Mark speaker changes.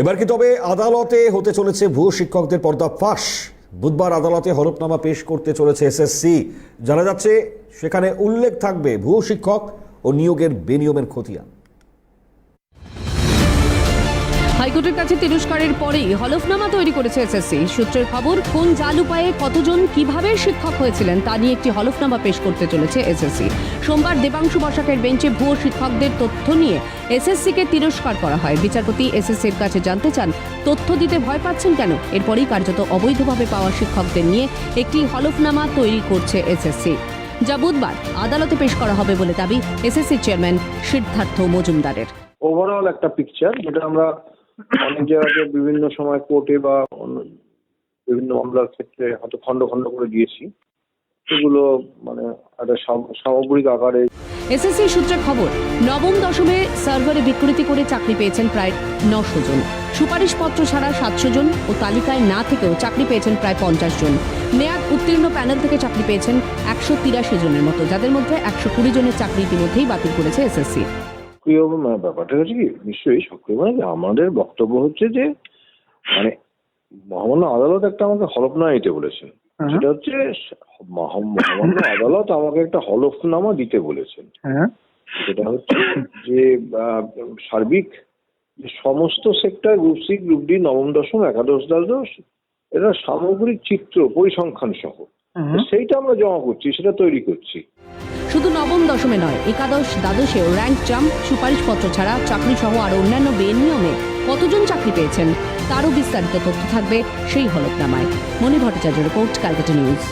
Speaker 1: এবার কি তবে আদালতে হতে চলেছে ভুয়ো শিক্ষকদের পর্দা ফাঁস? বুধবার আদালতে হলফনামা পেশ করতে চলেছে এসএসসি। জানা যাচ্ছে, সেখানে উল্লেখ থাকবে ভুয়ো শিক্ষক ও নিয়োগের বেনিয়মের খতিয়ান।
Speaker 2: হাইকোর্টের কাছে তিরস্কারের পরেই হলফনামা তৈরি করেছে এসএসসি। সূত্রের খবর, কোন জাল উপায়ে কতজন, কীভাবে শিক্ষক হয়েছিলেন তা নিয়ে একটি হলফনামা পেশ করতে চলেছে এসএসসি। সোমবার দেবাংশু বসাকের বেঞ্চে ভুয়ো শিক্ষকদের তথ্য নিয়ে এসএসসিকে তিরস্কার করা হয়। বিচারপতি এসএসসির কাছে জানতে চান, তথ্য দিতে ভয় পাচ্ছেন কেন? এরপরেই কার্যত অবৈধভাবে পাওয়া শিক্ষকদের নিয়ে একটি হলফনামা তৈরি করছে এসএসসি। যা বুধবার আদালতে পেশ করা হবে বলে দাবি এসএসসি চেয়ারম্যান সিদ্ধার্থ মজুমদারের।
Speaker 3: ওভারঅল একটা পিকচার যেটা আমরা অনেক জায়গাতে বিভিন্ন সময় কোর্টে বা বিভিন্ন মামলার ক্ষেত্রে হয়তো খণ্ড খণ্ড করে দিয়েছি সেগুলো মানে একটা সামগ্রিক আকারে
Speaker 2: এসএসসি সূত্রে খবর, নবম দশমে সার্ভারে বিকৃতি করে চাকরি পেয়েছেন প্রায় নশো জন। সুপারিশপত্র ছাড়া সাতশো জন ও তালিকায় না থেকেও চাকরি পেয়েছেন প্রায় পঞ্চাশ জন। মেয়াদ উত্তীর্ণ প্যানেল থেকে চাকরি পেয়েছেন একশো তিরাশি জনের মতো, যাদের মধ্যে একশো কুড়ি জনের চাকরি ইতিমধ্যেই বাতিল করেছে এসএসসি।
Speaker 3: সক্রিয় মানে ব্যাপারটা হচ্ছে কি নিশ্চয়ই সক্রিয় মানে কি আমাদের বক্তব্য হচ্ছে যে মানে মহামান্য আদালত একটা আমাকে হলফনামা দিতে বলেছেন সেটা হচ্ছে মহামান্য আদালত আমাকে একটা হলফনামা দিতে বলেছেন।
Speaker 4: হ্যাঁ।
Speaker 3: সেটা হচ্ছে যে সার্বিক সমস্ত sector group C group D নবম দশম একাদশ দ্বাদশ এটা সামগ্রিক চিত্র পরিসংখ্যান সহ সেইটা আমরা জমা করছি সেটা তৈরি করছি।
Speaker 2: নবম দশমে নয়, একাদশ দ্বাদশে র্যাঙ্ক জাম্প সুপারিশপত্র ছাড়া চাকরি সহ আরও অন্যান্য বেনিয়মে কতজন চাকরি পেয়েছেন তারও বিস্তারিত তথ্য থাকবে সেই হলফনামায়। Moni Bhattacharya report, Calcutta news.